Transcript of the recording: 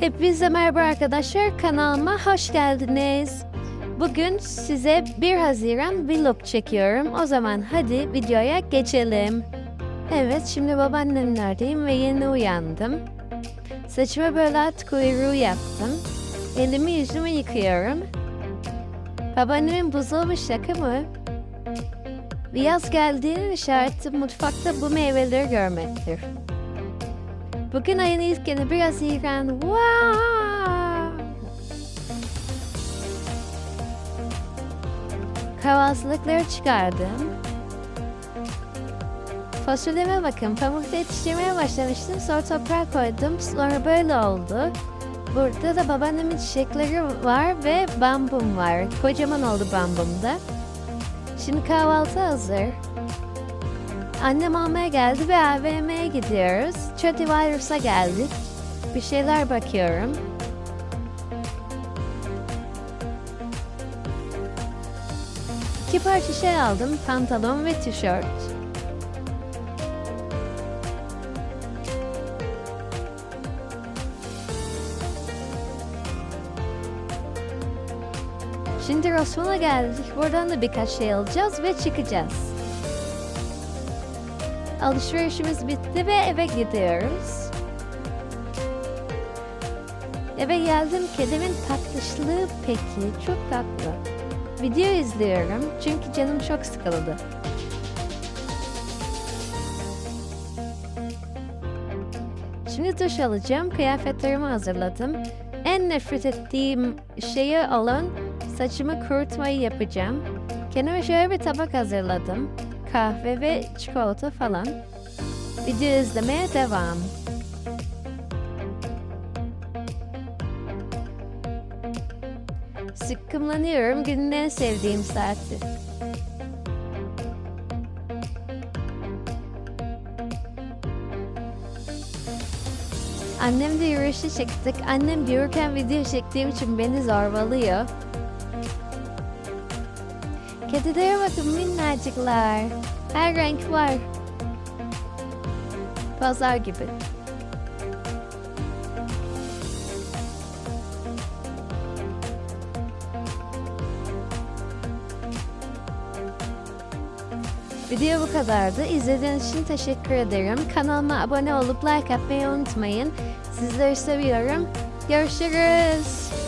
Hepinize merhaba arkadaşlar. Kanalıma hoş geldiniz. Bugün size 1 Haziran vlog çekiyorum. O zaman hadi videoya geçelim. Evet, şimdi babaannemlerdeyim ve yeni uyandım. Saçıma böyle at kuyruğu yaptım. Elimi yüzümü yıkıyorum. Babaannemin buzdolabı şaka mı? Yaz geldiğinin işareti mutfakta bu meyveleri görmektir. Bugün ayın ilk günü biraz Haziran. Wow! Kahvaltılıkları çıkardım. Fasulyeme bakın. Pamukta yetiştirmeye başlamıştım. Sonra toprağa koydum. Sonra böyle oldu. Burada da babaannemin çiçekleri var ve bambum var. Kocaman oldu bambum da. Şimdi kahvaltı hazır. Annem almaya geldi ve AVM'ye gidiyoruz. Tradivars'a geldik. Bir şeyler bakıyorum. İki parça şey aldım. Pantolon ve tişört. Şimdi Rosman'a geldik. Buradan da birkaç şey alacağız ve çıkacağız. Alışverişimiz bitti ve eve gidiyoruz. Eve geldim. Kedimin tatlışlığı peki. Çok tatlı. Video izliyorum çünkü canım çok sıkıldı. Şimdi duş alacağım. Kıyafetlerimi hazırladım. En nefret ettiğim şeyi olan saçımı kurutmayı yapacağım. Kendime şöyle bir tabak hazırladım. Kahve ve çikolata falan. Video izlemeye devam. Sıkkımlanıyorum günün en sevdiğim saati. Annemle yürüyüşe çıktık. Annem yürürken video çektiğim için beni zorbalıyor. Kedilere bakın minnacıklar. Her renk var. Pazar gibi. Video bu kadardı. İzlediğiniz için teşekkür ederim. Kanalıma abone olup like atmayı unutmayın. Sizleri seviyorum. Görüşürüz.